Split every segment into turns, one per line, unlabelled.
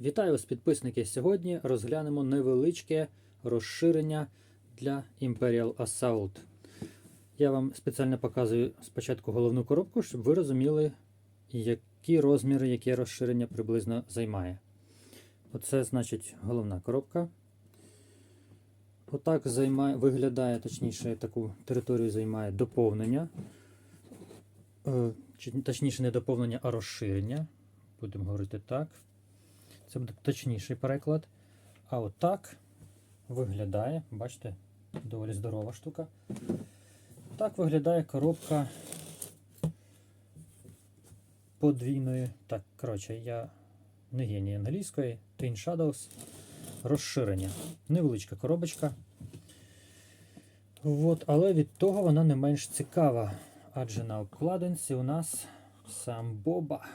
Вітаю вас, підписники! Сьогодні розглянемо невеличке розширення для Imperial Assault. Я вам спеціально показую спочатку головну коробку, щоб ви розуміли, які розміри, яке розширення приблизно займає. Оце значить головна коробка. Отак займає, виглядає, точніше, таку територію займає доповнення. Е, Точніше, не доповнення, а розширення. Будемо говорити так. Це буде точніший переклад. А отак виглядає, бачите, доволі здорова штука. Так виглядає коробка подвійної. Так, коротше, я не геній англійської. Twin Shadows. Розширення. Невеличка коробочка. От, але від того вона не менш цікава. Адже на обкладинці у нас сам Боба.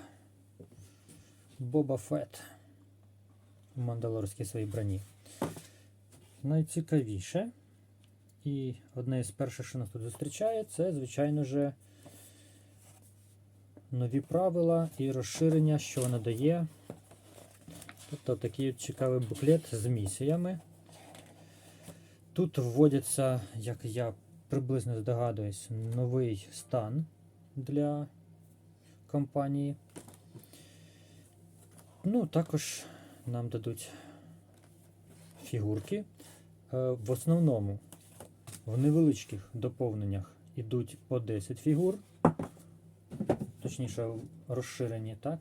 Боба Фетт мандалорській своїй броні. Найцікавіше. І одне з перших, що нас тут зустрічає, це, звичайно ж, нові правила і розширення, що воно дає. Тобто такий цікавий буклет з місіями. Тут вводяться, як я приблизно здогадуюсь, новий стан для компанії. Ну, також нам дадуть фігурки. Е, В основному в невеличких доповненнях йдуть по 10 фігур, точніше розширені, так?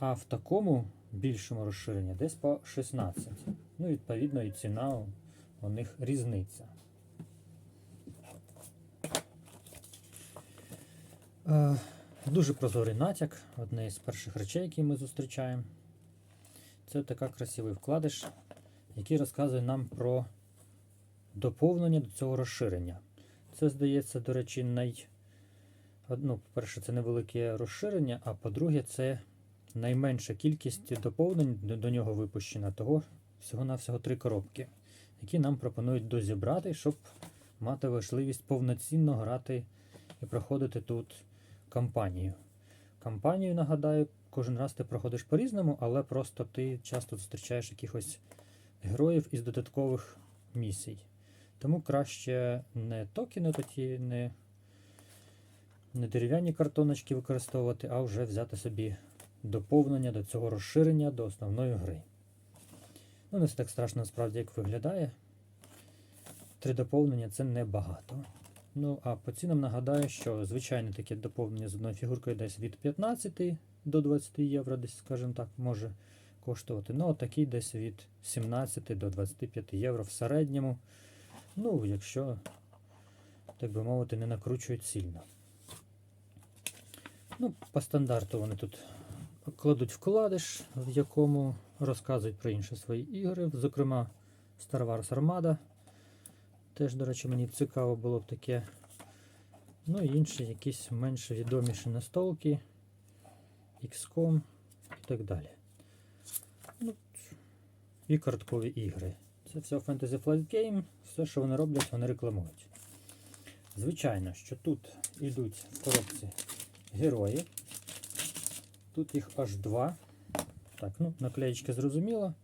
А в такому більшому розширенні десь по 16. Ну, відповідно, і ціна у- них різниця. Е, Дуже прозорий натяк, одне з перших речей, які ми зустрічаємо. Це така красивий вкладиш, який розказує нам про доповнення до цього розширення. Це, здається, до речі, най... ну, по-перше, це невелике розширення, а по-друге, це найменша кількість доповнень до, нього випущена. Того всього-навсього три коробки, які нам пропонують дозібрати, щоб мати важливість повноцінно грати і проходити тут кампанію. Кампанію, нагадаю, кожен раз ти проходиш по-різному, але просто ти часто зустрічаєш якихось героїв із додаткових місій. Тому краще не токени такі, не, не дерев'яні картоночки використовувати, а вже взяти собі доповнення до цього розширення до основної гри. Ну, не все так страшно насправді, як виглядає. Три доповнення це небагато. Ну, а по цінам нагадаю, що звичайне таке доповнення з одною фігуркою десь від 15 до 20 євро, десь, скажімо так, може коштувати. Ну, а такий десь від 17 до 25 євро в середньому. Ну, якщо, так би мовити, не накручують сильно. Ну, по стандарту вони тут кладуть вкладиш, в якому розказують про інші свої ігри, зокрема Star Wars Armada. Теж, до речі, мені цікаво було б таке. Ну і інші якісь менш відоміші настолки, XCOM і так далі. Ну, і карткові ігри. Це все Fantasy Flight Game, все, що вони роблять, вони рекламують. Звичайно, що тут йдуть в коробці герої. Тут їх аж два. Так, ну, наклеєчка зрозуміло.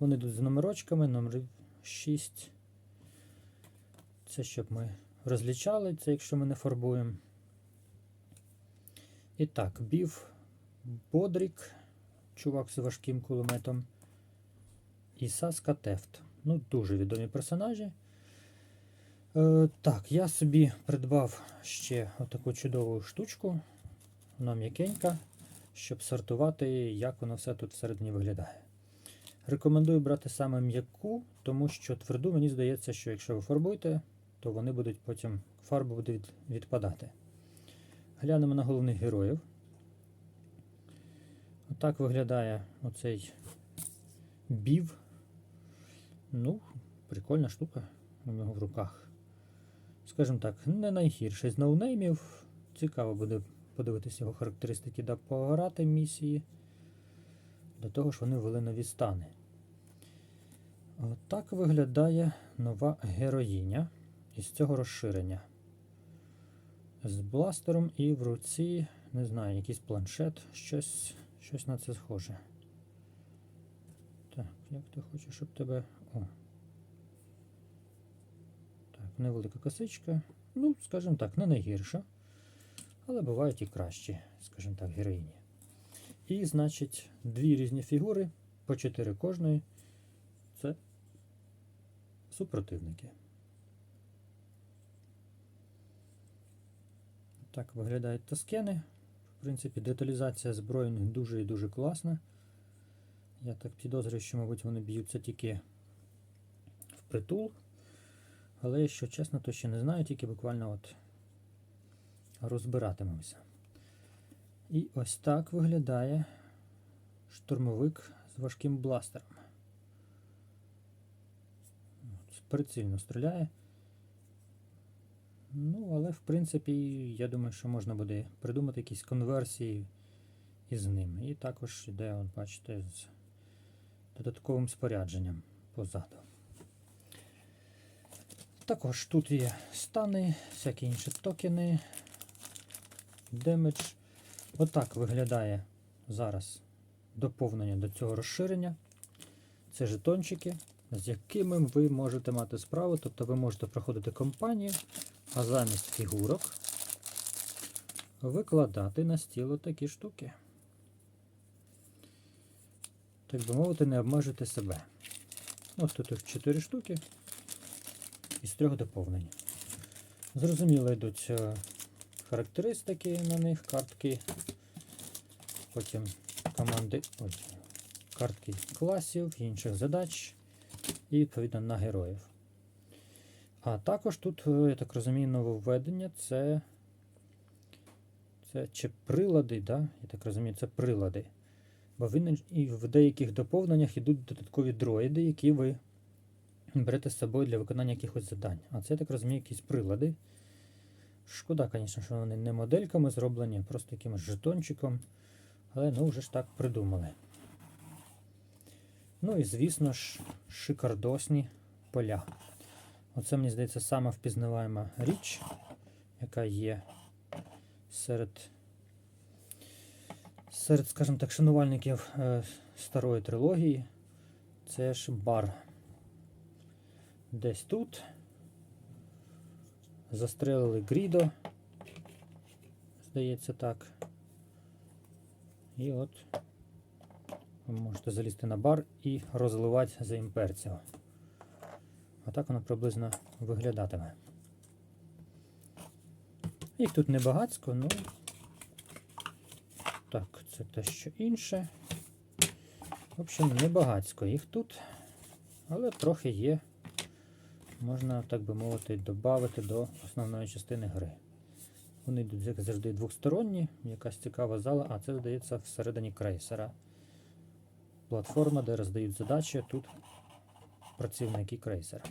Вони йдуть з номерочками, номер 6. Це щоб ми розлічали, це якщо ми не фарбуємо. І так, Бів Бодрік, чувак з важким кулеметом. І Саска Тефт. Ну, дуже відомі персонажі. Е, так, я собі придбав ще отаку чудову штучку. Вона м'якенька, щоб сортувати, як воно все тут всередині виглядає. Рекомендую брати саме м'яку, тому що тверду, мені здається, що якщо ви фарбуєте, то вони будуть потім, фарба буде від, відпадати. Глянемо на головних героїв. Отак виглядає оцей бів. Ну, прикольна штука у нього в руках. Скажімо так, не найгірший з ноунеймів. Цікаво буде подивитися його характеристики да пограти місії. До того ж вони ввели нові стани. Отак виглядає нова героїня із цього розширення. З бластером і в руці, не знаю, якийсь планшет, щось, щось на це схоже. Так, як ти хочеш, щоб тебе. О. Так, невелика косичка. Ну, скажімо так, не найгірша. Але бувають і кращі, скажімо так, героїні. І, значить, дві різні фігури, по чотири кожної. Це супротивники. Так виглядають тоскени. В принципі, деталізація зброї у них дуже і дуже класна. Я так підозрюю, що, мабуть, вони б'ються тільки впритул. Але якщо чесно, то ще не знаю, тільки буквально от розбиратимемося. І ось так виглядає штурмовик з важким бластером. Прицільно стріляє. Ну, але в принципі, я думаю, що можна буде придумати якісь конверсії із ним. І також йде, от бачите, з додатковим спорядженням позаду. Також тут є стани, всякі інші токени, демедж. Отак виглядає зараз доповнення до цього розширення. Це жетончики, з якими ви можете мати справу. Тобто ви можете проходити компанію, а замість фігурок викладати на стіл такі штуки. Так би мовити, не обмежити себе. Ось тут їх 4 штуки із трьох доповнень. Зрозуміло, йдуть е, характеристики на них, картки, потім команди, ось, картки класів, інших задач і відповідно на героїв. А також тут, е, я так розумію, нововведення це, це чи прилади, да? я так розумію, це прилади. Бо він і в деяких доповненнях йдуть додаткові дроїди, які ви берете з собою для виконання якихось завдань. А це, я так розумію, якісь прилади. Шкода, звісно, що вони не модельками зроблені, а просто якимось жетончиком. Але ну вже ж так придумали. Ну і звісно ж, шикардосні поля. Оце, мені здається, сама впізнаваема річ, яка є серед, серед скажімо так, шанувальників е, старої трилогії. Це ж бар. Десь тут. Застрелили Грідо. Здається так. І от ви можете залізти на бар і розливати за імперців. Отак воно приблизно виглядатиме. Їх тут небагацько, ну так, це те що інше. В общем, небагацько їх тут, але трохи є. Можна, так би мовити, додати до основної частини гри. Вони йдуть, як завжди, двосторонні, якась цікава зала, а це, здається, всередині крейсера. Платформа, де роздають задачі, тут працівники крейсера.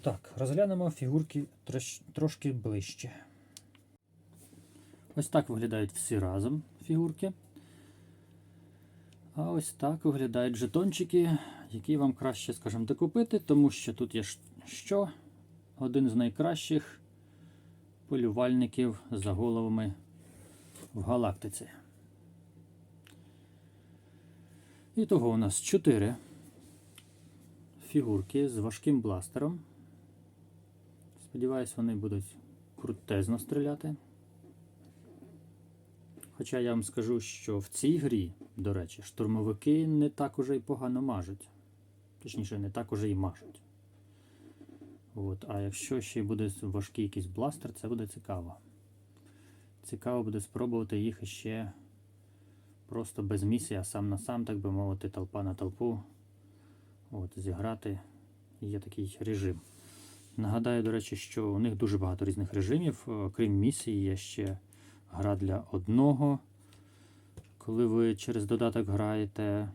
Так, розглянемо фігурки трош, трошки ближче. Ось так виглядають всі разом фігурки. А ось так виглядають жетончики, які вам краще, скажімо, докупити, тому що тут є що? Один з найкращих полювальників за головами в галактиці. І того у нас 4 фігурки з важким бластером. Сподіваюсь, вони будуть крутезно стріляти. Хоча я вам скажу, що в цій грі, до речі, штурмовики не так уже й погано мажуть. Точніше, не так уже й мажуть. От. А якщо ще буде важкий якийсь бластер, це буде цікаво. Цікаво буде спробувати їх іще просто без місії, а сам на сам, так би мовити, толпа на толпу. От, Зіграти є такий режим. Нагадаю, до речі, що у них дуже багато різних режимів. Крім місії, є ще гра для одного. Коли ви через додаток граєте,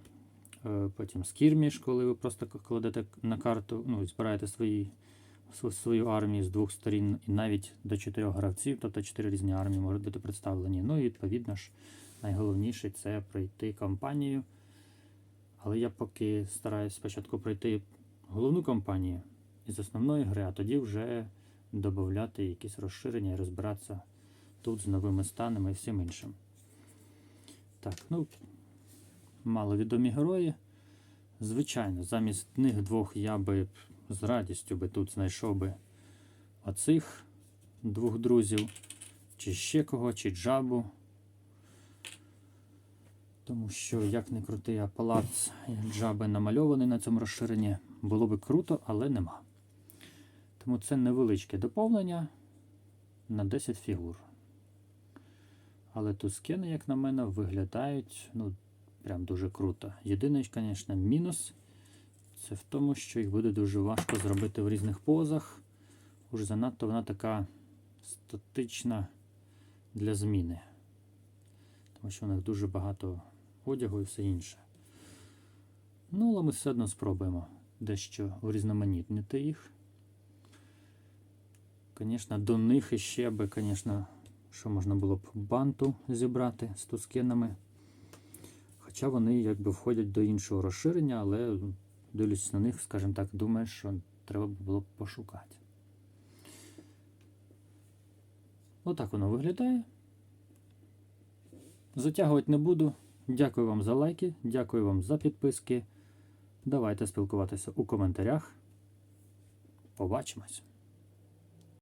потім скірміш, коли ви просто кладете на карту, ну, збираєте свої, свою армію з двох сторін, і навіть до чотирьох гравців, тобто чотири різні армії можуть бути представлені. Ну і відповідно ж, найголовніше це пройти кампанію. Але я поки стараюсь спочатку пройти головну кампанію із основної гри, а тоді вже додати якісь розширення і розбиратися тут з новими станами і всім іншим. Так, ну, маловідомі герої. Звичайно, замість них двох я би з радістю би тут знайшов би оцих двох друзів, чи ще кого, чи джабу. Тому що, як не крутий, а палац джаби намальований на цьому розширенні, було би круто, але нема. Тому це невеличке доповнення на 10 фігур. Але тускени, як на мене, виглядають ну, прям дуже круто. Єдиний, звісно, мінус це в тому, що їх буде дуже важко зробити в різних позах. Уж занадто вона така статична для зміни. Тому що в них дуже багато одягу і все інше. Ну, але ми все одно спробуємо дещо урізноманітнити їх. Звісно, до них іще би, звісно, що можна було б банту зібрати з тускенами. Хоча вони якби входять до іншого розширення, але дивлюсь на них, скажімо так, думаю, що треба було б пошукати. Отак воно виглядає. Затягувати не буду. Дякую вам за лайки, дякую вам за підписки. Давайте спілкуватися у коментарях. Побачимось!